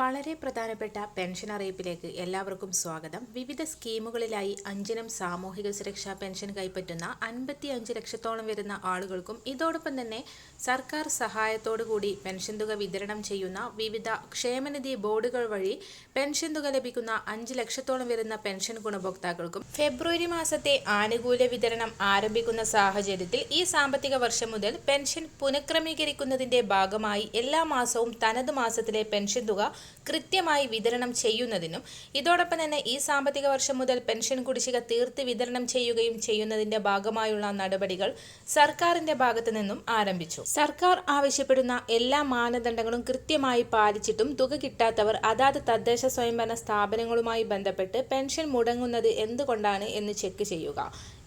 വളരെ പ്രധാനപ്പെട്ട പെൻഷൻ അറിയിപ്പിലേക്ക് എല്ലാവർക്കും സ്വാഗതം. വിവിധ സ്കീമുകളിലായി അഞ്ചിനം സാമൂഹിക സുരക്ഷാ പെൻഷൻ കൈപ്പറ്റുന്ന അൻപത്തി അഞ്ച് ലക്ഷത്തോളം വരുന്ന ആളുകൾക്കും ഇതോടൊപ്പം തന്നെ സർക്കാർ സഹായത്തോടു കൂടി പെൻഷൻ തുക വിതരണം ചെയ്യുന്ന വിവിധ ക്ഷേമനിധി ബോർഡുകൾ വഴി പെൻഷൻ തുക ലഭിക്കുന്ന അഞ്ച് ലക്ഷത്തോളം വരുന്ന പെൻഷൻ ഗുണഭോക്താക്കൾക്കും ഫെബ്രുവരി മാസത്തെ ആനുകൂല്യ വിതരണം ആരംഭിക്കുന്ന സാഹചര്യത്തിൽ ഈ സാമ്പത്തിക വർഷം മുതൽ പെൻഷൻ പുനഃക്രമീകരിക്കുന്നതിന്റെ ഭാഗമായി എല്ലാ മാസവും തനത് മാസത്തിലെ പെൻഷൻ തുക കൃത്യമായി വിതരണം ചെയ്യുന്നതിനും ഇതോടൊപ്പം തന്നെ ഈ സാമ്പത്തിക വർഷം മുതൽ പെൻഷൻ കുടിശ്ശിക തീർത്ത് വിതരണം ചെയ്യുകയും ചെയ്യുന്നതിന്റെ ഭാഗമായുള്ള നടപടികൾ സർക്കാരിന്റെ ഭാഗത്തു നിന്നും ആരംഭിച്ചു. സർക്കാർ ആവശ്യപ്പെടുന്ന എല്ലാ മാനദണ്ഡങ്ങളും കൃത്യമായി പാലിച്ചിട്ടും തുക കിട്ടാത്തവർ അതാത് തദ്ദേശ സ്വയംഭരണ സ്ഥാപനങ്ങളുമായി ബന്ധപ്പെട്ട് പെൻഷൻ മുടങ്ങുന്നത് എന്തുകൊണ്ടാണ് എന്ന് ചെക്ക് ചെയ്യുക.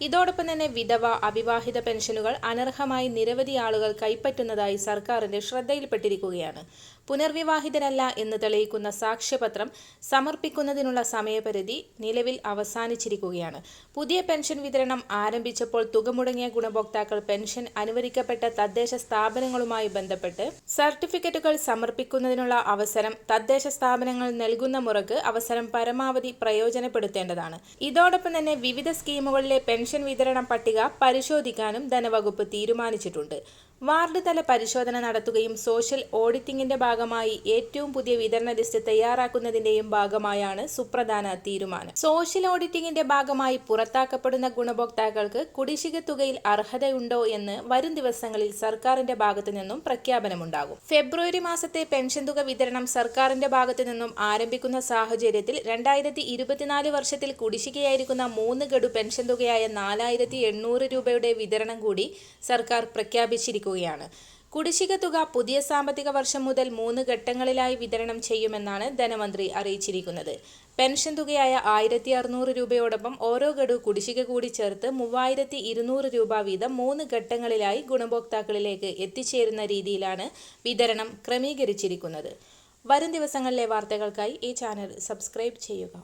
ഇതോടൊപ്പം തന്നെ വിധവ അവിവാഹിത പെൻഷനുകൾ അനർഹമായി നിരവധി ആളുകൾ കൈപ്പറ്റുന്നതായി സർക്കാരിന്റെ ശ്രദ്ധയിൽപ്പെട്ടിരിക്കുകയാണ്. പുനർവിവാഹിതരല്ല എന്ന് തെളിയിക്കുന്ന സാക്ഷ്യപത്രം സമർപ്പിക്കുന്നതിനുള്ള സമയപരിധി നിലവിൽ അവസാനിച്ചിരിക്കുകയാണ്. പുതിയ പെൻഷൻ വിതരണം ആരംഭിച്ചപ്പോൾ തുക മുടങ്ങിയ ഗുണഭോക്താക്കൾ പെൻഷൻ അനുവദിക്കപ്പെട്ട തദ്ദേശ സ്ഥാപനങ്ങളുമായി ബന്ധപ്പെട്ട് സർട്ടിഫിക്കറ്റുകൾ സമർപ്പിക്കുന്നതിനുള്ള അവസരം തദ്ദേശ സ്ഥാപനങ്ങൾ നൽകുന്ന മുറക്ക് അവസരം പരമാവധി പ്രയോജനപ്പെടുത്തേണ്ടതാണ്. ഇതോടൊപ്പം തന്നെ വിവിധ സ്കീമുകളിലെ പെൻഷൻ വിതരണ പട്ടിക പരിശോധിക്കാനും ധനവകുപ്പ് തീരുമാനിച്ചിട്ടുണ്ട്. വാർഡ് തല പരിശോധന നടത്തുകയും സോഷ്യൽ ഓഡിറ്റിംഗിന്റെ ഭാഗമായി ഏറ്റവും പുതിയ വിതരണ ലിസ്റ്റ് തയ്യാറാക്കുന്നതിന്റെയും ഭാഗമായാണ് സുപ്രധാന തീരുമാനം. സോഷ്യൽ ഓഡിറ്റിംഗിന്റെ ഭാഗമായി പുറത്താക്കപ്പെടുന്ന ഗുണഭോക്താക്കൾക്ക് കുടിശ്ശിക തുകയിൽ അർഹതയുണ്ടോ എന്ന് വരും ദിവസങ്ങളിൽ സർക്കാരിന്റെ ഭാഗത്തു നിന്നും പ്രഖ്യാപനമുണ്ടാകും. ഫെബ്രുവരി മാസത്തെ പെൻഷൻ തുക വിതരണം സർക്കാരിന്റെ ഭാഗത്തു നിന്നും ആരംഭിക്കുന്ന സാഹചര്യത്തിൽ രണ്ടായിരത്തി ഇരുപത്തിനാല് വർഷത്തിൽ കുടിശ്ശികയായിരിക്കുന്ന മൂന്ന് ഗഡു പെൻഷൻ തുകയായ നാലായിരത്തി എണ്ണൂറ് രൂപയുടെ വിതരണം കൂടി സർക്കാർ പ്രഖ്യാപിച്ചിരിക്കുകയാണ്. കുടിശ്ശിക തുക പുതിയ സാമ്പത്തിക വർഷം മുതൽ മൂന്ന് ഘട്ടങ്ങളിലായി വിതരണം ചെയ്യുമെന്നാണ് ധനമന്ത്രി അറിയിച്ചിരിക്കുന്നത്. പെൻഷൻ തുകയായ ആയിരത്തി അറുന്നൂറ് രൂപയോടൊപ്പം ഓരോ ഗഡു കുടിശ്ശിക കൂടി ചേർത്ത് മൂവായിരത്തി ഇരുന്നൂറ് രൂപ വീതം മൂന്ന് ഘട്ടങ്ങളിലായി ഗുണഭോക്താക്കളിലേക്ക് എത്തിച്ചേരുന്ന രീതിയിലാണ് വിതരണം ക്രമീകരിച്ചിരിക്കുന്നത്. വരും ദിവസങ്ങളിലെ വാർത്തകൾക്കായി ഈ ചാനൽ സബ്സ്ക്രൈബ് ചെയ്യുക.